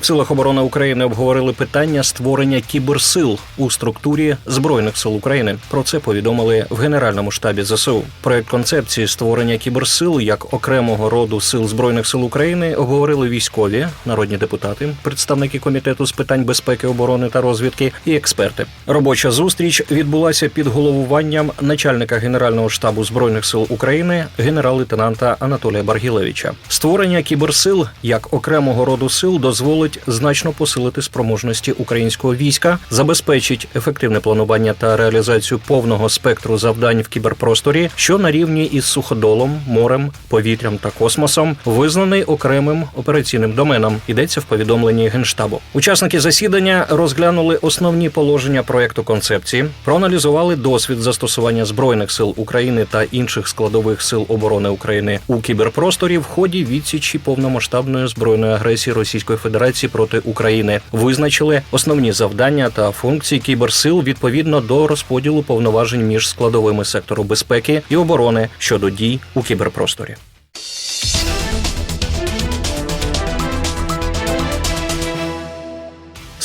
В силах оборони України обговорили питання створення кіберсил у структурі збройних сил України. Про це повідомили в Генеральному штабі ЗСУ. Проект концепції створення кіберсил як окремого роду сил збройних сил України обговорили військові, народні депутати, представники комітету з питань безпеки, оборони та розвідки і експерти. Робоча зустріч відбулася під головуванням начальника генерального штабу збройних сил України генерал-лейтенанта Анатолія Баргілевича. Створення кіберсил як окремого роду сил дозволить значно посилити спроможності українського війська, забезпечить ефективне планування та реалізацію повного спектру завдань в кіберпросторі, що на рівні із суходолом, морем, повітрям та космосом визнаний окремим операційним доменом. Йдеться в повідомленні генштабу. Учасники засідання розглянули основні положення проекту концепції, проаналізували досвід застосування збройних сил України та інших складових сил оборони України у кіберпросторі в ході відсічі повномасштабної збройної агресії Російської Федерації проти України, визначили основні завдання та функції кіберсил відповідно до розподілу повноважень між складовими сектору безпеки і оборони щодо дій у кіберпросторі.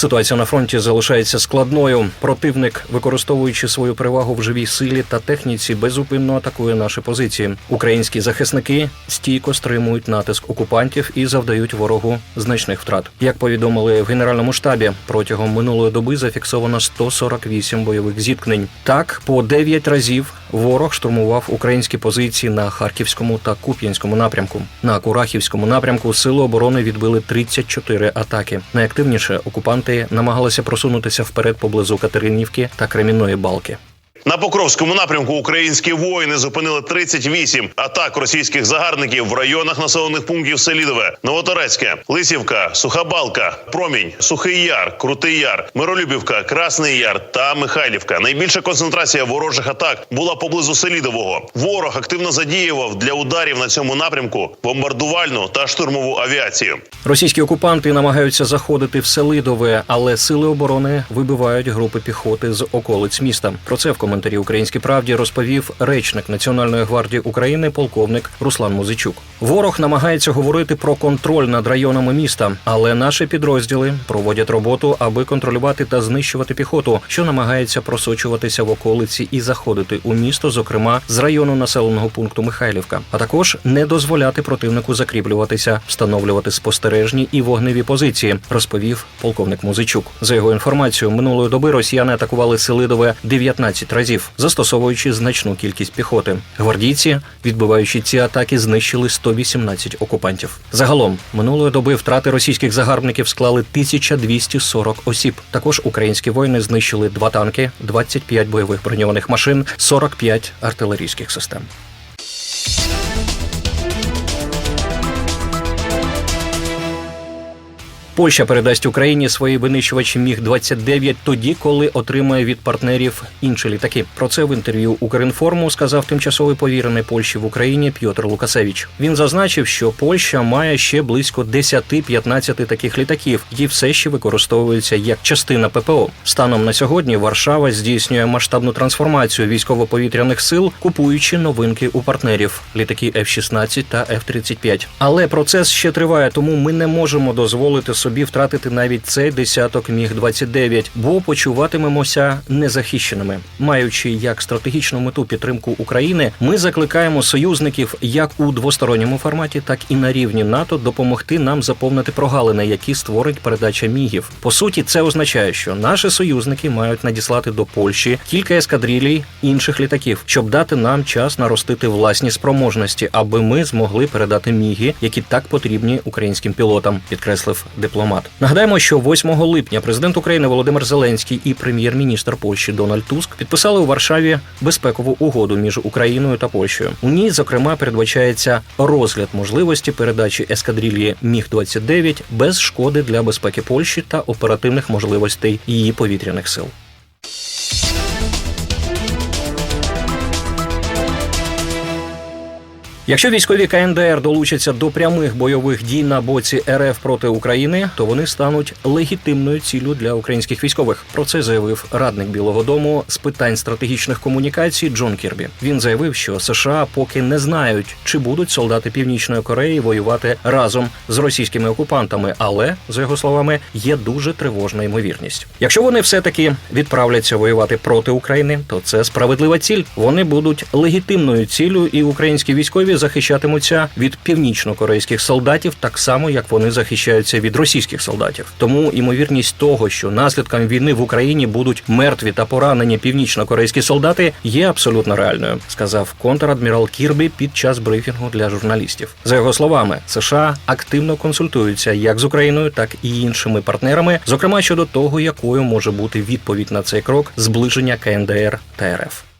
Ситуація на фронті залишається складною. Противник, використовуючи свою перевагу в живій силі та техніці, безупинно атакує наші позиції. Українські захисники стійко стримують натиск окупантів і завдають ворогу значних втрат. Як повідомили в генеральному штабі, протягом минулої доби зафіксовано 148 бойових зіткнень. Так, по 9 разів ворог штурмував українські позиції на харківському та куп'янському напрямку. На Курахівському напрямку сили оборони відбили 34 атаки. Найактивніше окупанти намагалися просунутися вперед поблизу Катеринівки та Кремінної балки. На Покровському напрямку українські воїни зупинили 38 атак російських загарбників в районах населених пунктів Селідове, Новоторецьке, Лисівка, Суха Балка, Промінь, Сухий Яр, Крутий Яр, Миролюбівка, Красний Яр та Михайлівка. Найбільша концентрація ворожих атак була поблизу Селідового. Ворог активно задіював для ударів на цьому напрямку бомбардувальну та штурмову авіацію. Російські окупанти намагаються заходити в Селидове, але сили оборони вибивають групи піхоти з околиць міста. Про це в коментарі Українській правді розповів речник Національної гвардії України, полковник Руслан Музичук. Ворог намагається говорити про контроль над районами міста, але наші підрозділи проводять роботу, аби контролювати та знищувати піхоту, що намагається просочуватися в околиці і заходити у місто, зокрема з району населеного пункту Михайлівка, а також не дозволяти противнику закріплюватися, встановлювати спостережні і вогневі позиції, розповів полковник Музичук. За його інформацією, минулої доби росіяни атакували Селидове 19 разів, застосовуючи значну кількість піхоти. Гвардійці, відбиваючи ці атаки, знищили 118 окупантів. Загалом минулої доби втрати російських загарбників склали 1240 осіб. Також українські воїни знищили два танки, 25 бойових броньованих машин, 45 артилерійських систем. Польща передасть Україні свої винищувачі міг 29 тоді, коли отримає від партнерів інші літаки. Про це в інтерв'ю Укрінформу сказав тимчасовий повірений Польщі в Україні Пьотр Лукасевич. Він зазначив, що Польща має ще близько 10-15 таких літаків, які все ще використовуються як частина ППО. Станом на сьогодні Варшава здійснює масштабну трансформацію військово-повітряних сил, купуючи новинки у партнерів літаки F-16 та F-35. Але процес ще триває, тому ми не можемо дозволити собі втратити навіть цей десяток міг 29 бо почуватимемося незахищеними. Маючи як стратегічну мету підтримку України, ми закликаємо союзників як у двосторонньому форматі, так і на рівні НАТО допомогти нам заповнити прогалини, які створить передача мігів. По суті, це означає, що наші союзники мають надіслати до Польщі кілька ескадрилій інших літаків, щоб дати нам час наростити власні спроможності, аби ми змогли передати міги, які так потрібні українським пілотам, підкреслив дипломат. Нагадаємо, що 8 липня президент України Володимир Зеленський і прем'єр-міністр Польщі Дональд Туск підписали у Варшаві безпекову угоду між Україною та Польщею. У ній, зокрема, передбачається розгляд можливості передачі ескадрильї Міг 29 без шкоди для безпеки Польщі та оперативних можливостей її повітряних сил. Якщо військові КНДР долучаться до прямих бойових дій на боці РФ проти України, то вони стануть легітимною ціллю для українських військових. Про це заявив радник Білого Дому з питань стратегічних комунікацій Джон Кірбі. Він заявив, що США поки не знають, чи будуть солдати Північної Кореї воювати разом з російськими окупантами, але за його словами є дуже тривожна ймовірність. Якщо вони все таки відправляться воювати проти України, то це справедлива ціль. Вони будуть легітимною ціллю, і українські військові захищатимуться від північно-корейських солдатів, так само як вони захищаються від російських солдатів. Тому ймовірність того, що наслідком війни в Україні будуть мертві та поранені північно-корейські солдати, є абсолютно реальною, сказав контрадмірал Кірбі під час брифінгу для журналістів. За його словами, США активно консультуються як з Україною, так і іншими партнерами, зокрема щодо того, якою може бути відповідь на цей крок зближення КНДР та РФ.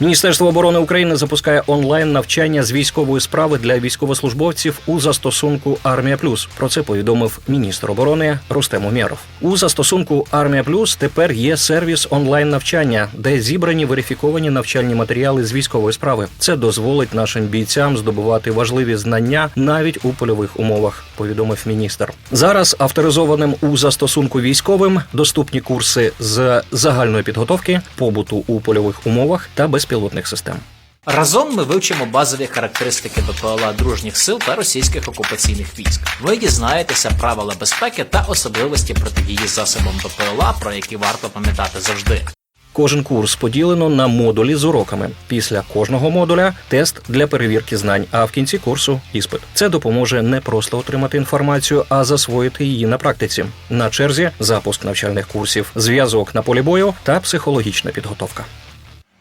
Міністерство оборони України запускає онлайн навчання з військової справи для військовослужбовців у застосунку Армія Плюс. Про це повідомив міністр оборони Рустем Умєров. У застосунку Армія Плюс тепер є сервіс онлайн навчання, де зібрані верифіковані навчальні матеріали з військової справи. Це дозволить нашим бійцям здобувати важливі знання навіть у польових умовах. Повідомив міністр. Зараз авторизованим у застосунку військовим доступні курси з загальної підготовки, побуту у польових умовах та безпілотних систем. Разом ми вивчимо базові характеристики БПЛА дружніх сил та російських окупаційних військ. Ви дізнаєтеся правила безпеки та особливості протидії засобам БПЛА, про які варто пам'ятати завжди. Кожен курс поділено на модулі з уроками. Після кожного модуля тест для перевірки знань, а в кінці курсу іспит. Це допоможе не просто отримати інформацію, а засвоїти її на практиці. На черзі запуск навчальних курсів, зв'язок на полі бою та психологічна підготовка.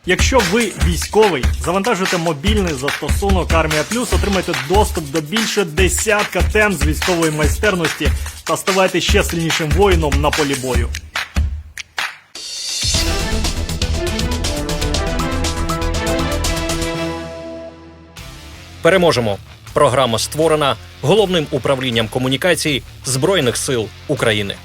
Якщо ви військовий, завантажуйте мобільний застосунок Армія Плюс, отримайте доступ до більше десятка тем з військової майстерності та ставайте ще сильнішим воїном на полі бою. Переможемо. Програма створена головним управлінням комунікацій Збройних сил України.